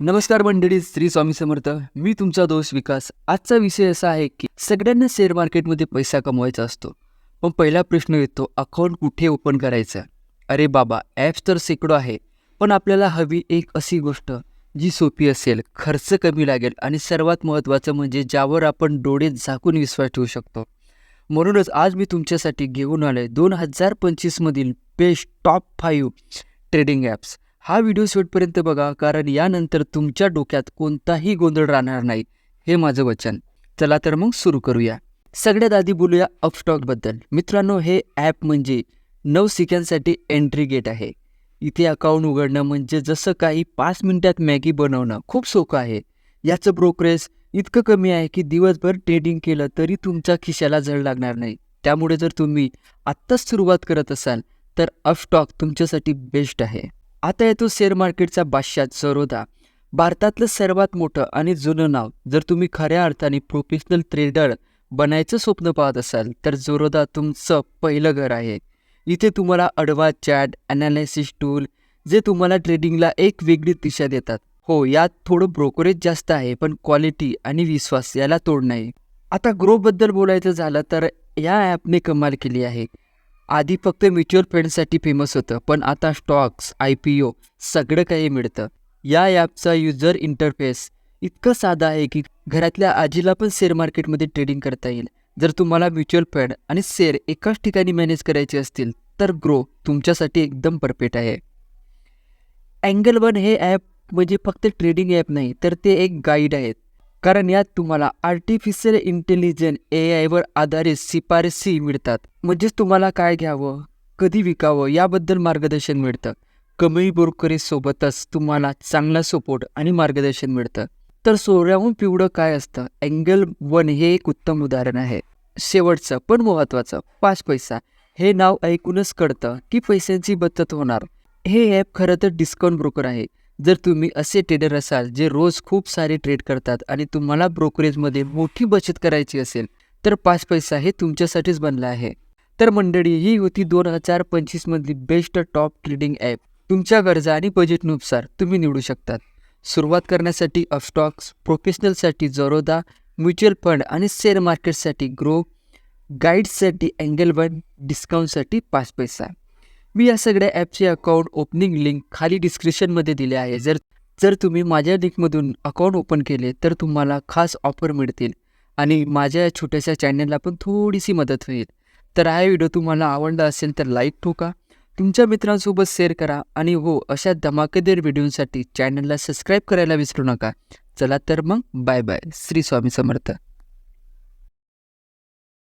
नमस्कार मंडळी श्री स्वामी समर्थ. मी तुमचा दोष विकास. आजचा विषय असा आहे की सगळ्यांना शेअर मार्केटमध्ये पैसा कमवायचा असतो. पण पहिला प्रश्न येतो अकाउंट कुठे ओपन करायचं? अरे बाबा ॲप्स तर शेकडो आहे पण आपल्याला हवी एक अशी गोष्ट जी सोपी असेल खर्च कमी लागेल आणि सर्वात महत्त्वाचं म्हणजे ज्यावर आपण डोळे झाकून विश्वास ठेवू शकतो. म्हणूनच आज मी तुमच्यासाठी घेऊन आलो आहे दोन हजार पंचवीसमधील best top five trading apps हा व्हिडिओ शेवटपर्यंत बघा कारण यानंतर तुमच्या डोक्यात कोणताही गोंधळ राहणार नाही. हे माझं वचन. चला तर मग सुरू करूया. सगळ्यात आधी बोलूया अपस्टॉकबद्दल मित्रांनो हे ॲप म्हणजे नऊ सेकंदसाठी एंट्री गेट आहे. इथे अकाउंट उघडणं म्हणजे जसं काही पाच मिनिटात मॅगी बनवणं खूप सोपं आहे. याचं ब्रोकरेज इतकं कमी आहे की दिवसभर ट्रेडिंग केलं तरी तुमच्या खिशाला जळ लागणार नाही. त्यामुळे जर तुम्ही आत्ताच सुरुवात करत असाल तर अपस्टॉक तुमच्यासाठी बेस्ट आहे. आता येतो शेअर मार्केटचा बादशाह सरोदा. भारतातलं सर्वात मोठं आणि जुनं नाव जर तुम्ही खऱ्या अर्थाने प्रोफेशनल ट्रेडर बनायचं स्वप्न पाहत असाल तर जोरोदा तुमचं पहिलं घर आहे. इथे तुम्हाला अडवा चॅट ॲनालिसिस टूल जे तुम्हाला ट्रेडिंगला एक वेगळी दिशा देतात. हो यात थोडं ब्रोकरेज जास्त आहे पण क्वालिटी आणि विश्वास याला तोड नाही. आता ग्रोबद्दल बोलायचं झालं तर या ॲपने कमाल केली आहे. आधी फक्त म्युच्युअल फंडसाठी फेमस होतं पण आता स्टॉक्स आय पी ओ सगळं काही मिळतं. या ॲपचा युजर इंटरफेस इतकं साधा आहे की घरातल्या आजीला पण शेअर मार्केटमध्ये ट्रेडिंग करता येईल. जर तुम्हाला म्युच्युअल फंड आणि शेअर एकाच ठिकाणी मॅनेज करायचे असतील तर ग्रो तुमच्यासाठी एकदम परफेक्ट आहे. अँगल वन हे ॲप म्हणजे फक्त ट्रेडिंग ॲप नाही तर ते एक गाईड आहेत. कारण यात तुम्हाला आर्टिफिशियल इंटेलिजन्स ए आयवर आधारित शिफारसी मिळतात. म्हणजेच तुम्हाला काय घ्यावं? कधी विकावं? याबद्दल मार्गदर्शन मिळतं. कमी ब्रोकरेजसोबतच तुम्हाला चांगला सपोर्ट आणि मार्गदर्शन मिळतं. तर सोऱ्याहून पिवळं काय असतं? अँगल वन हे एक उत्तम उदाहरण आहे. शेवटचं पण महत्त्वाचं पाच पैसा. हे नाव ऐकूनच कळतं की पैशांची बचत होणार. हे ॲप खरं तर डिस्काउंट ब्रोकर आहे. जर तुम्ही असे ट्रेडर असाल जे रोज खूप सारे ट्रेड करतात आणि तुम्हाला ब्रोकरेजमध्ये मोठी बचत करायची असेल तर पाच पैसा हे तुमच्यासाठीच बनला आहे. तर मंडळी ही होती दोन हजार पंचवीसमधली बेस्ट टॉप ट्रेडिंग ॲप तुमच्या गरजा आणि बजेटनुसार तुम्ही निवडू शकतात. सुरुवात करण्यासाठी अपस्टॉक्स प्रोफेशनलसाठी जरोदा म्युच्युअल फंड आणि शेअर मार्केटसाठी ग्रो गाईड्ससाठी अँगल वन डिस्काउंटसाठी पाच पैसा. मी या सगळ्या ॲपचे अकाउंट ओपनिंग लिंक खाली डिस्क्रिप्शनमध्ये दिले आहे. जर जर तुम्ही माझ्या लिंकमधून अकाउंट ओपन केले तर तुम्हाला खास ऑफर मिळतील आणि माझ्या या छोट्याशा चॅनलला पण थोडीशी मदत होईल. तर हा व्हिडिओ तुम्हाला आवडला असेल तर लाईक ठोका तुमच्या मित्रांसोबत शेअर करा आणि हो अशा धमाकेदार व्हिडिओसाठी चॅनलला सबस्क्राईब करायला विसरू नका. चला तर मग बाय बाय. श्री स्वामी समर्थ.